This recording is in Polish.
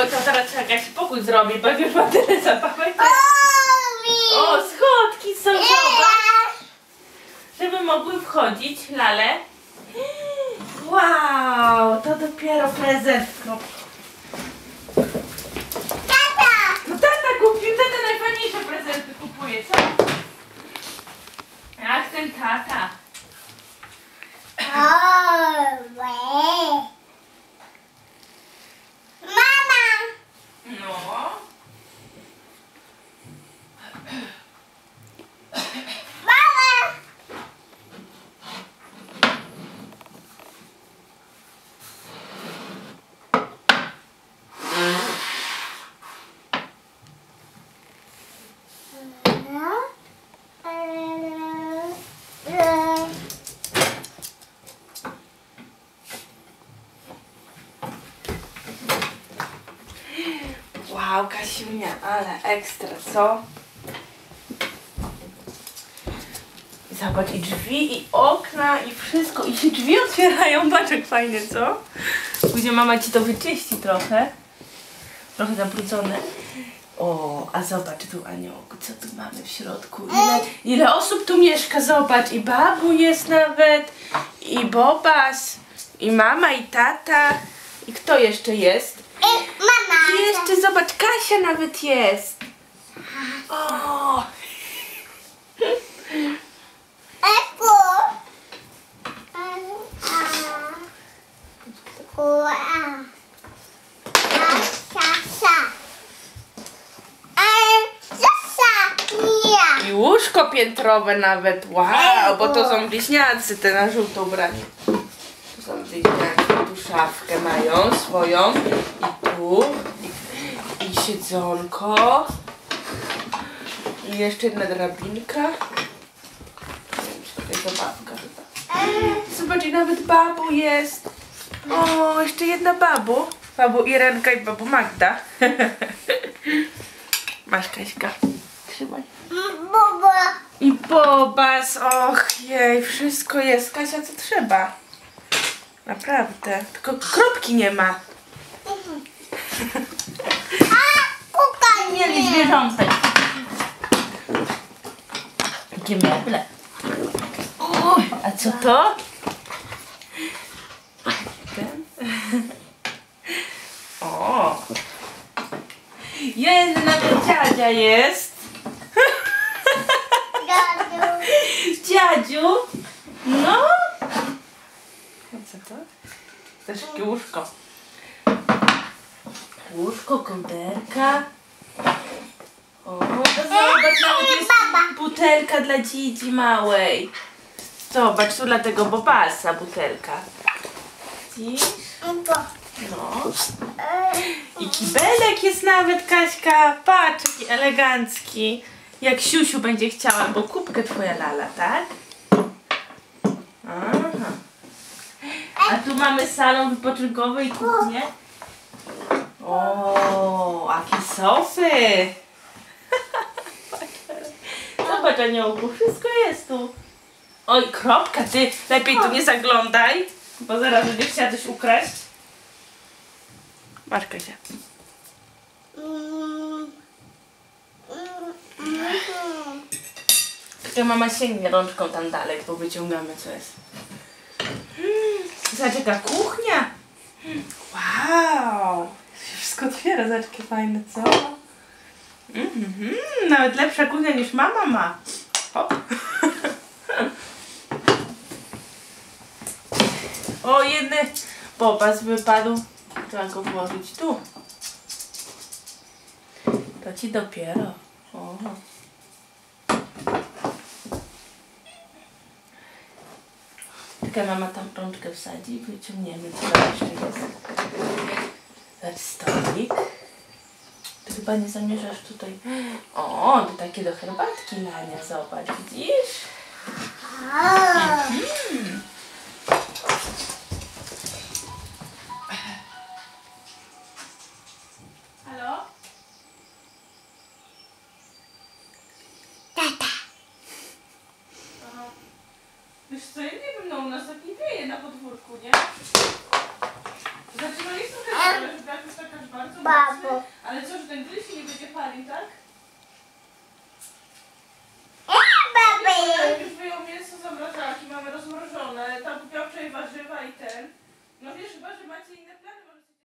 Oj, to teraz trzeba jakiś pokój zrobić, bo już ma tyle zabawek. O, schodki są, zobacz. Żeby mogły wchodzić lale. Wow, to dopiero prezent. No, no tata kupił, tata najfajniejsze prezenty kupuje, co? Ach, ten tata. No. Wow, Kasiunia, ale ekstra, co? Zobacz, i drzwi, i okna, i wszystko. I się drzwi otwierają. Jak fajnie, co? Później mama ci to wyczyści trochę. Trochę zabrudzone. O, a zobacz tu, Aniołku, co tu mamy w środku? Ile, ile osób tu mieszka? Zobacz, i babu jest nawet, i Bobas, i mama, i tata. I kto jeszcze jest? I jeszcze zobacz, Kasia nawet jest. O! I łóżko piętrowe nawet. Wow, bo to są bliźniacy, te na żółto ubrani. Tu są bliźniacy, tu szafkę mają swoją. I tu. I, i siedzonko. I jeszcze jedna drabinka. Nie wiem, czy to jest zabawka chyba. Zobacz, i nawet babu jest. O, jeszcze jedna babu. Babu Irenka i babu Magda. Masz Kaśka. Trzymaj. I bobas, och jej, wszystko jest. Kasia, co trzeba? Naprawdę. Tylko kropki nie ma. Mieli zwierzątek. Jakie meble. Uj, a co to? Ten? O! Jest, nawet dziadzia jest. Dziadziu? No? A co to? Też takie Łóżko, kołderka. O, to zobacz, nawet jest butelka dla dzidzi małej. Zobacz, tu dla tego Bobasa butelka. Widzisz? No. I kibelek jest nawet, Kaśka. Patrz, jaki elegancki. Jak siusiu będzie chciała, bo kubkę twoja lala, tak? Aha. A tu mamy salon wypoczynkowy i kuchnię. O, jakie sofy. Zobacz, aniołku, wszystko jest tu. Oj, kropka, ty lepiej tu nie zaglądaj, bo zaraz będziesz chciała coś ukraść. Masz, Kasia. Tylko mama sięgnie rączką tam dalej, bo wyciągamy co jest. Zobacz jaka kuchnia. Wow. Wszystko otwiera, zobacz jakie fajne, co? Mhm, nawet lepsza kuchnia niż mama ma. Hop. O, jedny popas wypadł. Trzeba go włożyć tu. To ci dopiero. O. Tylko mama tam rączkę wsadzi i wyciągniemy. Co jeszcze jest? Dać stolik. Ty chyba nie zamierzasz tutaj... O, to takie do herbatki Lania, zobacz, widzisz? Mhm. Halo? Babo. Ale co, że ten gryf nie będzie palił, tak?